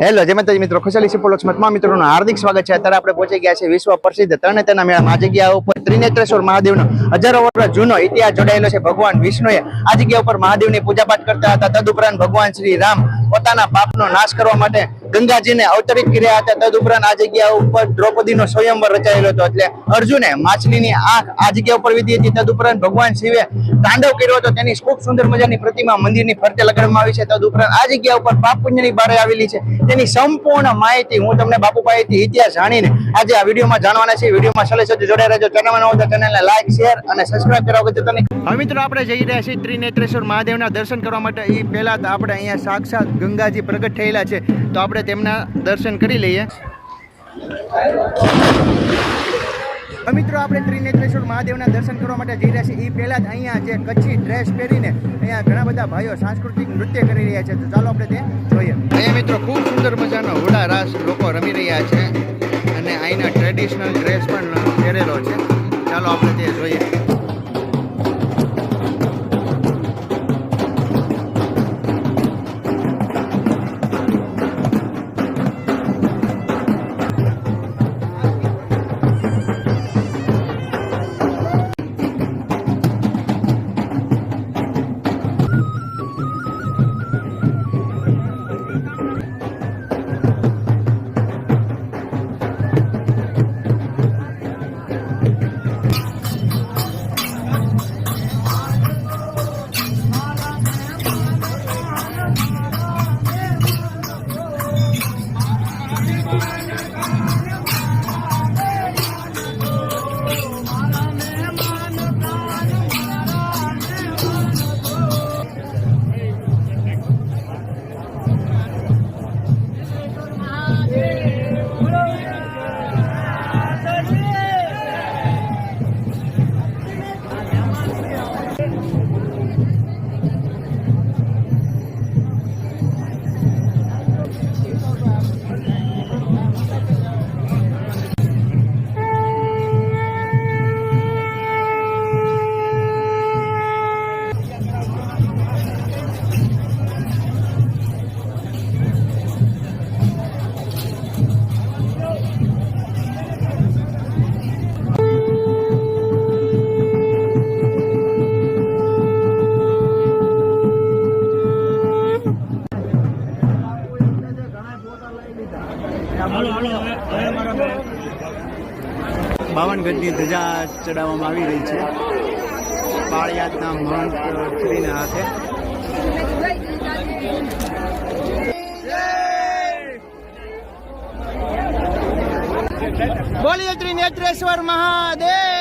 Hello જય માતાજી મિત્રો. ખુશાલી સિપોલોક્સમાં મિત્રોનું હાર્દિક સ્વાગત છે. અત્યારે આપણે પહોંચી ગયા છે વિશ્વ પ્રસિદ્ધ તરણેતરના મેળામાં આ જગ્યા ઉપર ત્રિનેત્રેશ્વર મહાદેવનો હજારો વર્ષ જૂનો ઇતિહાસ જોડાયેલો છે. ભગવાન વિષ્ણુએ આ જગ્યા ઉપર મહાદેવની પૂજાપાઠ કરતા હતા. તદુપરાંત ભગવાન શ્રી રામ પોતાના પાપનો નાશ કરવા માટે ગંગાજીને અવતરિત કર્યા હતા. તદુપરાંત આ જગ્યા ઉપર દ્રૌપદીનો સ્વયંવર રચાયેલો હતો. એટલે અર્જુને માછલીની આંખ આ જગ્યા ઉપર વિધી હતી. તદુપરાંત ભગવાન શિવે તાંડવ કર્યો હતો. તેની ખૂબ સુંદર મજાની પ્રતિમા મંદિરની ફરતે લગાડવામાં આવી છે. તદુપરાંત આ જગ્યા ઉપર પાપ પુણ્યની બારે આવેલી છે. તેની સંપૂર્ણ માહિતી હું તમને બાપુ પાસેથી ઇતિહાસ જાણીને આજે આ વિડીયોમાં જાણવાના છે વિડીયોમાં સલે સજ્જ જોડાઈ રહેજો. ચેનલમાં નવો તો ચેનલને લાઈક, શેર અને સબસ્ક્રાઇબ કરવા વગર હવે મિત્રો આપણે જઈ રહ્યા છીએ ત્રિનેત્રેશ્વર મહાદેવના દર્શન કરવા માટે. એ પહેલા આપણે અહીંયા સાક્ષાત ગંગાજી પ્રગટ થયેલા છે. તો આપણે તેમના દર્શન કરી લઈએ. મિત્રો, આપણે ત્રિનેત્રેશ્વર મહાદેવના દર્શન કરવા માટે જઈ રહ્યા છીએ. એ પહેલાં જ અહીંયા જે કચ્છી ડ્રેસ પહેરીને અહીંયા ઘણા બધા ભાઈઓ સાંસ્કૃતિક નૃત્ય કરી રહ્યા છે. તો ચાલો આપણે તે જોઈએ. અહીંયા મિત્રો, ખૂબ સુંદર મજાનો હોડા રાસ લોકો રમી રહ્યા છે. અને અહીંના ટ્રેડિશનલ ડ્રેસ પણ પહેરેલો છે. ચાલો આપણે તે જોઈએ. બાવન ગજની ધજા ચડાવવામાં આવી રહી છે. પાળિયાદના મહંત હાથે. બોલીએ ત્રિનેત્રેશ્વર મહાદેવ!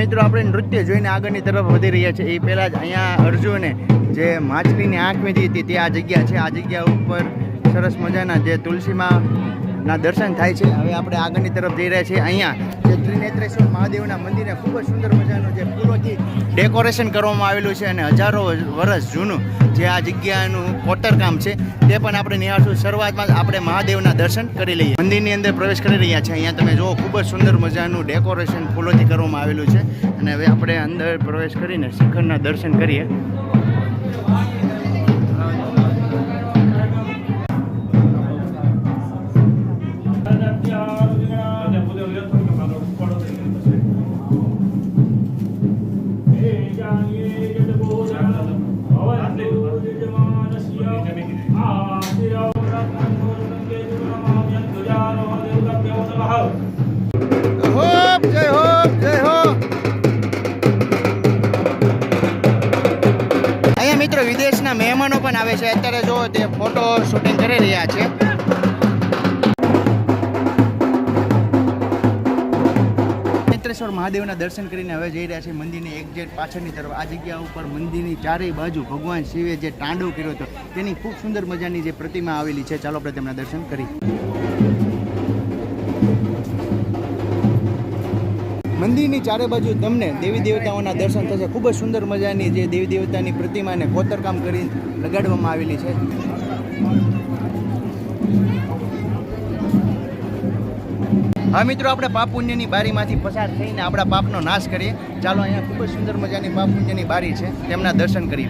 મિત્રો, આપણે નૃત્ય જોઈને આગળની તરફ વધી રહ્યા છે એ પહેલાં જ અહીંયા અર્જુને જે માછલીની આંખ વીધી હતી, તે આ જગ્યા છે. આ જગ્યા ઉપર સરસ મજાના જે તુલસીમાં ના દર્શન થાય છે. હવે આપણે આગળની તરફ જઈ રહ્યા છીએ. અહીંયા જે ત્રિનેત્રેશ્વર મહાદેવના મંદિરને ખૂબ જ સુંદર મજાનું જે ફૂલોથી ડેકોરેશન કરવામાં આવેલું છે અને હજારો વર્ષ જૂનું જે આ જગ્યાનું કોટરકામ છે તે પણ આપણે નિહાળશું. શરૂઆતમાં આપણે મહાદેવના દર્શન કરી લઈએ. મંદિરની અંદર પ્રવેશ કરી રહ્યા છે અહીંયા તમે જુઓ, ખૂબ જ સુંદર મજાનું ડેકોરેશન ફૂલોથી કરવામાં આવેલું છે. અને હવે આપણે અંદર પ્રવેશ કરીને શિખરના દર્શન કરીએ. મિત્રો વિદેશના મહેમાનો પણ આવે છે. અત્યારે જો તે ફોટો શૂટિંગ કરી રહ્યા છે. નેત્રેશ્વર મહાદેવના દર્શન કરીને હવે જઈ રહ્યા છે મંદિરની એક્ઝેક્ટ પાછળની તરફ. આ જગ્યા ઉપર મંદિરની ચારેય બાજુ ભગવાન શિવે જે તાંડવ કર્યો હતો, તેની ખૂબ સુંદર મજાની જે પ્રતિમા આવેલી છે. ચાલો આપણે તેમના દર્શન કરીએ. મંદિરની ચારે બાજુ તમને દેવી દેવતાઓના દર્શન થશે. ખૂબ જ સુંદર મજાની જે દેવી દેવતાની પ્રતિમાને કોતરકામ કરી લગાડવામાં આવેલી છે. હા મિત્રો, આપણે પાપ પુણ્યની બારીમાંથી પસાર થઈને આપણા પાપનો નાશ કરીએ. ચાલો, અહીંયા ખૂબ જ સુંદર મજાની પાપ પુણ્યની બારી છે. તેમના દર્શન કરીએ.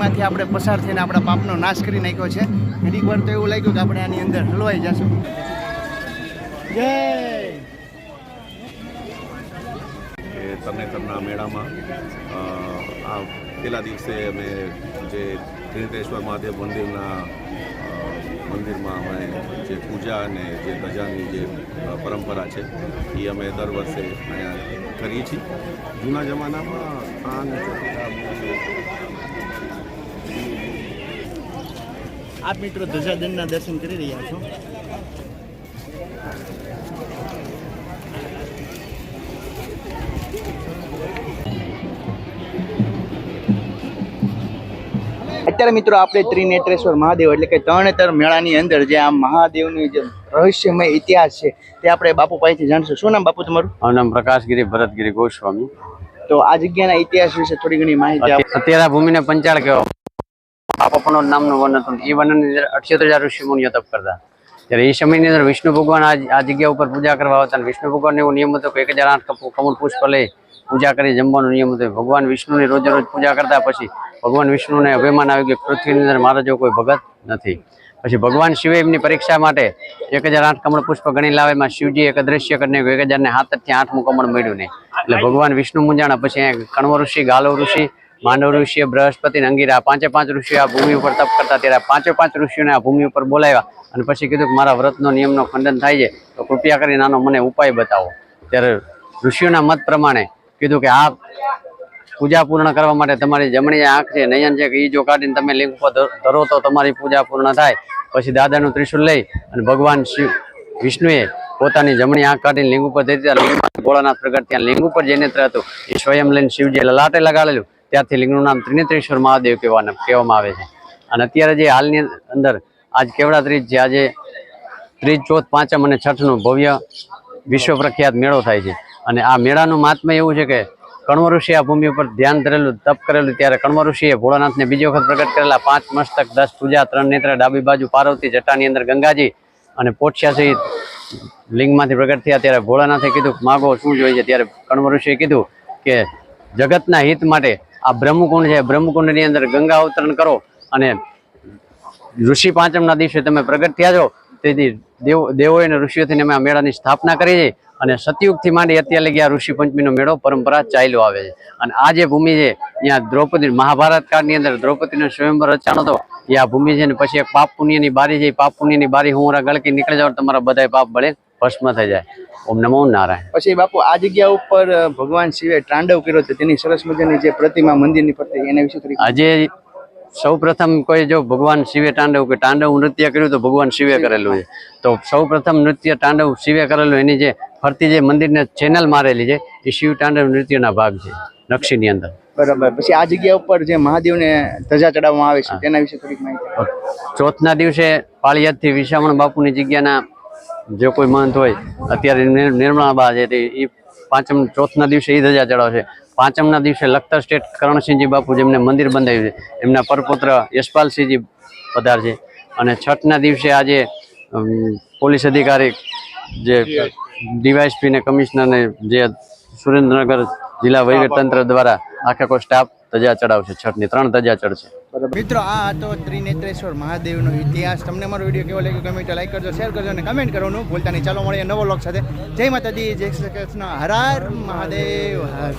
બારીમાંથી આપણે પસાર થઈને આપણા પાપનો નાશ કરી નાખ્યો છે. ઘડીક વાર તો એવું લાગ્યું કે આપણે આની અંદર હલવાઈ જશું. જય! તમે તમના મેળામાં આ પેલા દિવસે અમે જે ત્રિનેત્રેશ્વર મહાદેવ મંદિરના મંદિરમાં અમે જે પૂજા અને જે ધજાની જે પરંપરા છે એ અમે દર વર્ષે અહીંયા કરીએ છીએ. જૂના જમાનામાં આ ચોટીલા આપ મિત્રો ધજાદનના દર્શન કરી રહ્યા છો. અત્યારે મિત્રો આપણે ત્રિનેત્રેશ્વર મહાદેવ એટલે કે તરણેતર મેળાની અંદર જે આ મહાદેવની જે રહસ્યમય ઇતિહાસ છે તે આપણે બાપુ પાસેથી જાણશું. શું નામ બાપુ તમારું? મારું નામ પ્રકાશગીરી ભરતગીરી ગોસ્વામી. તો આ જગ્યાના ઇતિહાસ વિશે થોડી ઘણી માહિતી અત્યારે ભૂમિને પંચાળ કહેવા પાપપનો નામનું વન હતું એ વનની અંદર અઠ્યોતેર હજાર ઋષિ મુનિઓ તપ કરતા. ત્યારે એ સમયની અંદર વિષ્ણુ ભગવાન આ જગ્યા ઉપર પૂજા કરવા આવતા વિષ્ણુ ભગવાનનો એવો નિયમ હતો કે એક હજાર આઠ કમળ પુષ્પ લઈ પૂજા કરી જમવાનો નિયમ હતો. ભગવાન વિષ્ણુની રોજે રોજ પૂજા કરતા પછી ભગવાન વિષ્ણુને અભિમાન આવ્યું કે પૃથ્વીની અંદર મારા જેવો કોઈ ભગત નથી. પછી ભગવાન શિવે એમની પરીક્ષા માટે એક હજાર આઠ કમળ પુષ્પ ગણી લાવે એમાં શિવજી એક અદ્રશ્ય કરીને એક હજાર ને હાથથી આઠમું કમળ મળ્યું નહીં. એટલે ભગવાન વિષ્ણુ મુંજાણા પછી કણવ ઋષિ ગાલવ ઋષિ માંડવ ઋષિએ બૃહસ્પતિ અંગીરા, પાંચે પાંચ ઋષિઓ આ ભૂમિ ઉપર તપ કરતા ત્યારે પાંચે પાંચ ઋષિઓને આ ભૂમિ ઉપર બોલાવ્યા અને પછી કીધું કે મારા વ્રતનો નિયમનો ખંડન થાય છે, તો કૃપયા કરીને આનો મને ઉપાય બતાવો. ત્યારે ઋષિઓના મત પ્રમાણે કીધું કે આ પૂજા પૂર્ણ કરવા માટે તમારી જમણી આંખ છે, નયન છે, કે એ જો કાઢીને તમે લિંગ ઉપર ધરો તો તમારી પૂજા પૂર્ણ થાય. પછી દાદાનું ત્રિશુલ લઈ અને ભગવાન શિવ વિષ્ણુએ પોતાની જમણી આંખ કાઢીને લિંગ ઉપર જઈ દીધા. લિંગમાં ભોળાનાથ પ્રગટ ત્યાં લિંગ ઉપર જે નેત્ર હતું, એ સ્વયં લઈને શિવજીએ લલાટે લગાડેલું. ત્યારથી લિંગનું નામ ત્રિનેત્રેશ્વર મહાદેવ કહેવાના કહેવામાં આવે છે. અને અત્યારે જે હાલની અંદર આજ કેવડા ત્રીજ છે આજે ત્રીજ ચોથ પાંચમ અને છઠનું ભવ્ય વિશ્વ પ્રખ્યાત મેળો થાય છે. અને આ મેળાનું મહાત્મ્ય એવું છે કે કણવ ઋષિ આ ભૂમિ ઉપર ધ્યાન ધરેલું, તપ કરેલું ત્યારે કણવ ઋષિએ ભોળાનાથને બીજી વખત પ્રગટ કરેલા પાંચ મસ્તક, દસ પૂજા, ત્રણ નેત્ર, ડાબી બાજુ પાર્વતી, જટાની અંદર ગંગાજી અને પોઠિયા સહિત લિંગમાંથી પ્રગટ થયા ત્યારે ભોળાનાથે કીધું, માગો, શું જોઈએ ત્યારે કણવ ઋષિએ કીધું કે જગતના હિત માટે આ બ્રહ્મકુંડ છે. બ્રહ્મકુંડની અંદર ગંગા અવતરણ કરો અને ઋષિ પાંચમના દિવસે તમે પ્રગટ થયા છો. તેથી દેવ, દેવોએ અને ઋષિઓથી અમે આ મેળાની સ્થાપના કરી છે અને સતયુગથી માંડી અત્યારે લગી આ ઋષિ પંચમીનો મેળો પરંપરા ચાલ્યો આવે છે. અને આ જે ભૂમિ છે, ત્યાં દ્રૌપદી, મહાભારત કાળની અંદર દ્રૌપદીનો સ્વયંવર રચાણો હતો. એ આ ભૂમિ છે ને પછી એક પાપ પુણ્યની બારી છે. પાપ પુણ્યની બારી હું ગળકી નીકળી જાવ તમારા બધા પાપ બળે. ભસ્મ થઈ જાય. ઓમ નમો નારાયણ. પછી બાપુ આ જગ્યા ઉપર ભગવાન શિવે તાંડવ કર્યો છે તેની સરસ મજાની જે પ્રતિમા મંદિરની પ્રતિ એના વિશે આજે સૌ પ્રથમ કોઈ જો ભગવાન શિવે તાંડવ કે તાંડવ નૃત્ય કર્યું તો ભગવાન શિવે કરેલું છે. તો સૌ પ્રથમ નૃત્ય તાંડવ શિવે કરેલું એની જે ફરતી જે મંદિરને ચેનલ મારેલી છે એ શિવ તાંડવ નૃત્યના ભાગ છે નકશીની અંદર. બરાબર. પછી આ જગ્યા ઉપર જે મહાદેવને ધજા ચડાવવામાં આવે છે તેના વિશે થોડીક માહિતી ચોથના દિવસે પાળિયાદથી વિશામણ બાપુની જગ્યાના જો કોઈ મંત હોય, અત્યારે નિર્મળા બા છે તે એ પાંચમ, ચોથના દિવસે એ ધજા ચડાવશે પાંચમના દિવસે લખતર સ્ટેટ કરણસિંહજી બાપુ જેમને મંદિર બંધાવ્યું છે, એમના પરપુત્ર યશપાલસિંહજી પધાર છે. અને છઠના દિવસે આજે પોલીસ અધિકારી જે ડીવાયસપી ને કમિશનર જે સુરેન્દ્રનગર જિલ્લા વહીવટતંત્ર દ્વારા આખે કોઈ સ્ટાફ ધજા ચડાવશે. છઠની ત્રણ ધજા ચડશે. મિત્રો, આ હતો ત્રિનેત્રેશ્વર મહાદેવનો ઇતિહાસ. તમને મારો વીડિયો કેવો લાગ્યો કમેન્ટ લાઈક કરજો શેર કરજો અને કમેન્ટ કરવાનું ભૂલતા નહીં. ચાલો મળીએ નવો લોક સાથે. જય માતાજી, જય શ્રી કૃષ્ણ. હર હર મહાદેવ, હર.